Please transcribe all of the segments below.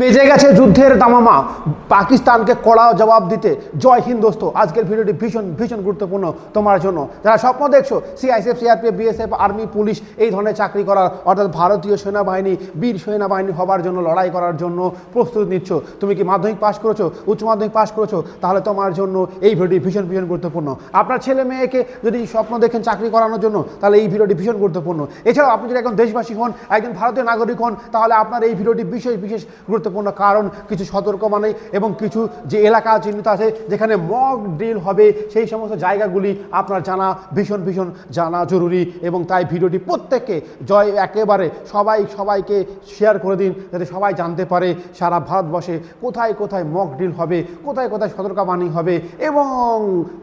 বেজে গেছে যুদ্ধের দামামা পাকিস্তানকে কড়া জবাব দিতে। জয় হিন্দ দোস্ত, আজকের ভিডিওটি ভীষণ ভীষণ গুরুত্বপূর্ণ তোমার জন্য। যারা স্বপ্ন দেখছ CISF CRPF BSF army police এই ধরনের চাকরি করার, অর্থাৎ ভারতীয় সেনাবাহিনী, বীর সেনাবাহিনী হবার জন্য, লড়াই করার জন্য প্রস্তুত নিচ্ছ। তুমি কি মাধ্যমিক পাশ করেছ, উচ্চ মাধ্যমিক পাশ করেছ? তাহলে তোমার জন্য এই ভিডিওটি ভীষণ ভীষণ গুরুত্বপূর্ণ। আপনার ছেলে মেয়েকে যদি স্বপ্ন দেখেন চাকরি করানোর জন্য, তাহলে এই ভিডিওটি ভীষণ গুরুত্বপূর্ণ। এছাড়াও আপনি যদি একজন দেশবাসী হন, একজন ভারতীয় নাগরিক হন, তাহলে আপনার এই ভিডিওটি বিশেষ বিশেষ গুরুত্বপূর্ণ কারণ কিছু সতর্কবাণী এবং কিছু যে এলাকা চিহ্নিত আছে যেখানে মক ড্রিল হবে, সেই সমস্ত জায়গাগুলি আপনার জানা ভীষণ ভীষণ জানা জরুরি এবং তাই ভিডিওটি প্রত্যেককে জয় একেবারে সবাই, সবাইকে শেয়ার করে দিন যাতে সবাই জানতে পারে সারা ভারতবর্ষে কোথায় কোথায় মক ড্রিল হবে, কোথায় কোথায় সতর্কবাণী হবে এবং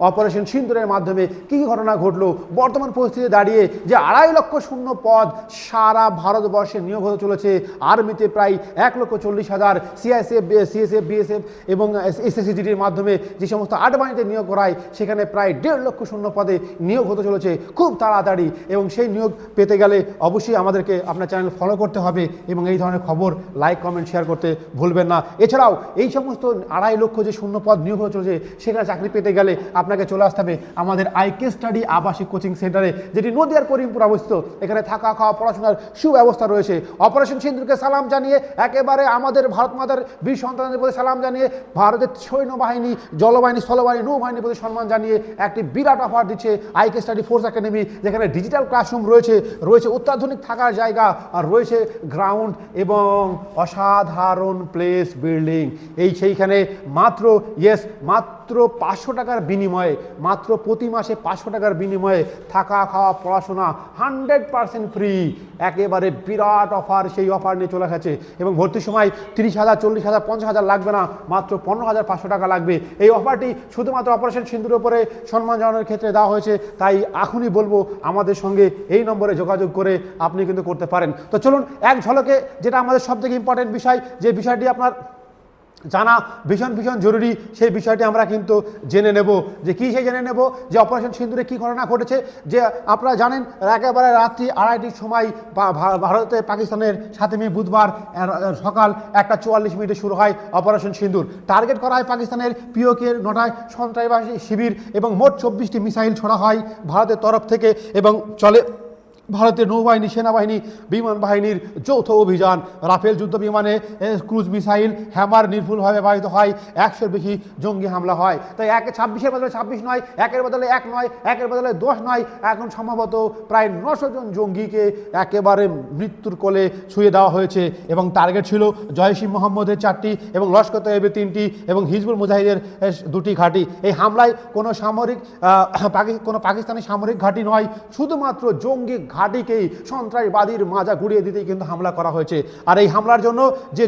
অপারেশন সিন্দুরের মাধ্যমে কী কী ঘটনা ঘটলো, বর্তমান পরিস্থিতি দাঁড়িয়ে যে আড়াই লক্ষ শূন্য পদ সারা ভারতবর্ষে নিয়োগ হতে চলেছে, আর্মিতে প্রায় এক লক্ষ চল্লিশ হাজার সিআইএসএফ সিএসএফ বিএসএফ এবং এসএসসিজিডির মাধ্যমে যে সমস্ত আটবাণীতে নিয়োগ করায়, সেখানে প্রায় দেড় লক্ষ শূন্য পদে নিয়োগ হতে চলেছে খুব তাড়াতাড়ি এবং সেই নিয়োগ পেতে গেলে অবশ্যই আমাদেরকে আপনার চ্যানেল ফলো করতে হবে এবং এই ধরনের খবর লাইক কমেন্ট শেয়ার করতে ভুলবেন না। এছাড়াও এই সমস্ত আড়াই লক্ষ যে শূন্য পদ নিয়োগ হতে চলেছে, সেখানে চাকরি পেতে গেলে আপনাকে চলে আসতে হবে আমাদের আইকে স্টাডি আবাসিক কোচিং সেন্টারে যেটি নদিয়ার করিমপুর অবস্থিত। এখানে থাকা, খাওয়া, পড়াশোনার সুব্যবস্থা রয়েছে। অপারেশন সিন্ধুকে সালাম জানিয়ে একেবারে আমাদের ভারত মাতার বীর সন্তানদের প্রতি সালাম জানিয়ে ভারতের সৈন্যবাহিনী, জলবাহিনী, স্থলবাহিনী, নৌবাহিনীর প্রতি সম্মান জানিয়ে একটি বিরাট অফার দিচ্ছে আইকে স্টাডি ফোর্স একাডেমি, যেখানে ডিজিটাল ক্লাসরুম রয়েছে রয়েছে অত্যাধুনিক থাকার জায়গা আর রয়েছে গ্রাউন্ড এবং অসাধারণ প্লেস বিল্ডিং এই সেইখানে মাত্র ইয়েস মাত্র পাঁচশো টাকার বিনিময়ে, মাত্র প্রতি মাসে পাঁচশো টাকার বিনিময়ে থাকা খাওয়া পড়াশোনা হান্ড্রেড পার্সেন্ট ফ্রি। একেবারে বিরাট অফার সেই অফার নিয়ে চলে গেছে। এবং ভর্তির সময় তিরিশ হাজার, চল্লিশ হাজার, পঞ্চাশ হাজার লাগবে না, মাত্র পনেরো হাজার পাঁচশো টাকা লাগবে। এই অফারটি শুধুমাত্র অপারেশন সিন্ধুর উপরে সম্মান জানানোর ক্ষেত্রে দেওয়া হয়েছে। তাই এখনই বলব, আমাদের সঙ্গে এই নম্বরে যোগাযোগ করে আপনি কিন্তু করতে পারেন। তো চলুন, এক ঝলকে যেটা আমাদের সবথেকে ইম্পর্টেন্ট বিষয়, যে বিষয়টি আপনার জানা ভীষণ ভীষণ জরুরি, সেই বিষয়টি আমরা কিন্তু জেনে নেব যে কী সেই জেনে নেব, যে অপারেশন সিন্দুরে কী ঘটনা ঘটেছে, যে আপনারা জানেন একেবারে রাত্রি আড়াইটির সময় ভারতে পাকিস্তানের সাথে মে বুধবার সকাল একটা চুয়াল্লিশ মিনিটে শুরু হয় অপারেশন সিন্দুর। টার্গেট করা হয় পাকিস্তানের পিওকের নটায় সন্ত্রাসবাদী শিবির এবং মোট চব্বিশটি মিসাইল ছোড়া হয় ভারতের তরফ থেকে এবং চলে ভারতের নৌবাহিনী, সেনাবাহিনী, বিমান বাহিনীর যৌথ অভিযান। রাফেল যুদ্ধ বিমানে ক্রুজ মিসাইল, হ্যামার নির্ভুলভাবে ব্যবহৃত হয়। একশোর বেশি জঙ্গি হামলা হয়। তাই এক ছাব্বিশের বদলে ছাব্বিশ নয়, একের বদলে এক নয়, একের বদলে দশ নয়, এখন সম্ভবত প্রায় নশো জন জঙ্গিকে একেবারে মৃত্যুর কোলে ছুঁয়ে দেওয়া হয়েছে। এবং টার্গেট ছিল জয়সী মোহাম্মদের চারটি এবং লস্কর তৈবের তিনটি এবং হিজবুল মুজাহিদের দুটি ঘাঁটি। এই হামলায় কোনো সামরিক কোনো পাকিস্তানি সামরিক ঘাঁটি নয়, শুধুমাত্র জঙ্গি ঘাঁটিকেই সন্ত্রাসবাদীর মাজা ঘুরিয়ে দিতেই কিন্তু হামলা করা হয়েছে। আর এই হামলার জন্য যে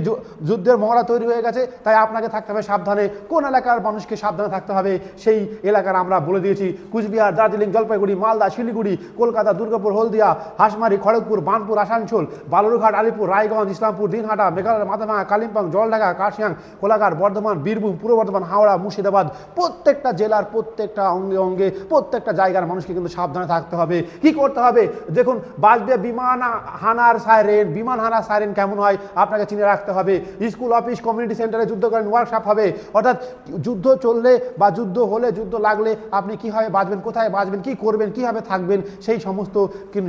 যুদ্ধের মহড়া তৈরি হয়ে গেছে, তাই আপনাকে থাকতে হবে সাবধানে। কোন এলাকার মানুষকে সাবধানে থাকতে হবে, সেই এলাকার আমরা বলে দিয়েছি। কুচবিহার, দার্জিলিং, জলপাইগুড়ি, মালদা, শিলিগুড়ি, কলকাতা, দুর্গাপুর, হলদিয়া, হাঁসমারি, খড়গপুর, বানপুর, আসানসোল, বালুরঘাট, আলিপুর, রায়গঞ্জ, ইসলামপুর, দিনহাটা, মেঘালয় মাথাভাঙা কালিম্পং, জলঢাকা কাশিয়াং কোলাঘাট, বর্ধমান, বীরভূম, পূর্ব বর্ধমান, হাওড়া, মুর্শিদাবাদ, প্রত্যেকটা জেলার প্রত্যেকটা অঙ্গে অঙ্গে প্রত্যেকটা জায়গার মানুষকে কিন্তু সাবধানে থাকতে হবে। কি করতে হবে? দেখুন বাজবে বিমান হানার সাইরেন বিমান হানার সাইরেন কেমন হয় আপনাকে চিনে রাখতে হবে। স্কুল, অফিস কমিউনিটি সেন্টারে যুদ্ধকালীন ওয়ার্কশপ হবে। অর্থাৎ যুদ্ধ চললে বা যুদ্ধ হলে, যুদ্ধ লাগলে আপনি কীভাবে বাঁচবেন, কোথায় বাঁচবেন, কি করবেন, কীভাবে থাকবেন, সেই সমস্ত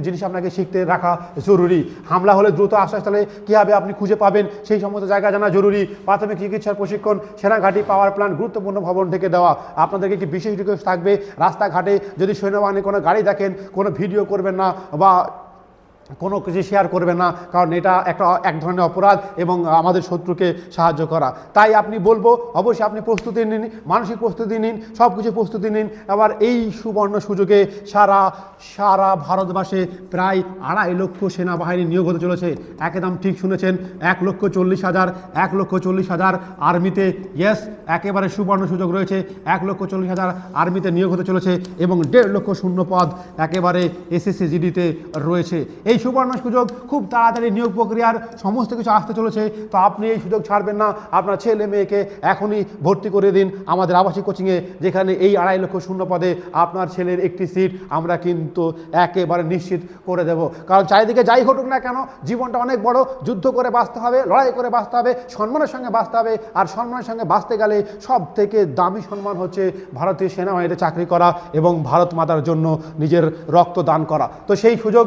জিনিস আপনাকে শিখতে রাখা জরুরি। হামলা হলে দ্রুত আশ্রয়স্থলে কীভাবে আপনি খুঁজে পাবেন, সেই সমস্ত জায়গা জানা জরুরি। প্রাথমিক চিকিৎসার প্রশিক্ষণ, সেনাঘাটি পাওয়ার প্ল্যান গুরুত্বপূর্ণ ভবন থেকে দেওয়া। আপনাদেরকে কি বিশেষ রিকোয়েস্ট থাকবে, রাস্তাঘাটে যদি সৈন্যবাহিনী কোনো গাড়ি দেখেন, কোনো ভিডিও করবেন না বা কোনো কিছু শেয়ার করবে না, কারণ এটা একটা, এক ধরনের অপরাধ এবং আমাদের শত্রুকে সাহায্য করা। তাই আপনি বলব, অবশ্যই আপনি প্রস্তুতি নিন, মানসিক প্রস্তুতি নিন সব কিছু প্রস্তুতি নিন। আবার এই সুবর্ণ সুযোগে সারা সারা ভারতবাসে প্রায় আড়াই লক্ষ সেনাবাহিনী নিয়োগ হতে চলেছে। একদম ঠিক শুনেছেন, এক লক্ষ চল্লিশ হাজার, এক লক্ষ চল্লিশ হাজার আর্মিতে ইয়েস একেবারে সুবর্ণ সুযোগ রয়েছে। এক লক্ষ চল্লিশ হাজার আর্মিতে নিয়োগ হতে চলেছে এবং দেড় লক্ষ শূন্য পদ একেবারে এসএসসি জিডিতে রয়েছে। এই এই সুবর্ণ সুযোগ খুব তাড়াতাড়ি নিয়োগ প্রক্রিয়ার সমস্ত কিছু আসতে চলেছে। তো আপনি এই সুযোগ ছাড়বেন না। আপনার ছেলে মেয়েকে এখনই ভর্তি করে দিন আমাদের আবাসিক কোচিংয়ে যেখানে এই আড়াই লক্ষ শূন্য পদে আপনার ছেলের একটি সিট আমরা কিন্তু একেবারে নিশ্চিত করে দেব। কারণ চারিদিকে যাই ঘটুক না কেন, জীবনটা অনেক বড়। যুদ্ধ করে বাঁচতে হবে, লড়াই করে বাঁচতে হবে, সম্মানের সঙ্গে বাঁচতে হবে। আর সম্মানের সঙ্গে বাঁচতে গেলে সব থেকে দামি সম্মান হচ্ছে ভারতীয় সেনাবাহিনীতে চাকরি করা এবং ভারত মাতার জন্য নিজের রক্ত দান করা। তো সেই সুযোগ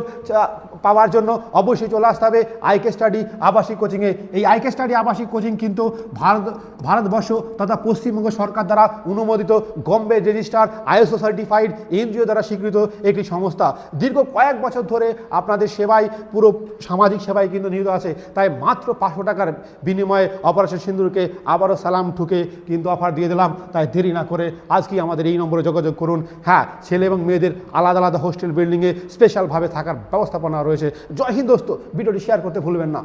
পাওয়ার জন্য অবশ্যই চলে আসতে হবে আইকে স্টাডি আবাসিক কোচিংয়ে এই আইকে স্টাডি আবাসিক কোচিং কিন্তু ভারত, ভারতবর্ষ তথা পশ্চিমবঙ্গ সরকার দ্বারা অনুমোদিত গম্বে রেজিস্টার আইএসও সার্টিফাইড এনজিও দ্বারা স্বীকৃত একটি সংস্থা। দীর্ঘ কয়েক বছর ধরে আপনাদের সেবায়, পুরো সামাজিক সেবায় কিন্তু নিহিত আছে। তাই মাত্র পাঁচশো টাকার বিনিময়ে অপারেশন সিন্দুরকে আবারও সালাম ঠুকে কিন্তু অফার দিয়ে দিলাম। তাই দেরি না করে আজকেই আমাদের এই নম্বরে যোগাযোগ করুন। হ্যাঁ ছেলে এবং মেয়েদের আলাদা আলাদা হোস্টেল বিল্ডিংয়ে স্পেশালভাবে থাকার ব্যবস্থাপনা রয়েছে। জয় হিন্দ দোস্ত ভিডিওটি শেয়ার করতে ভুলবেন না।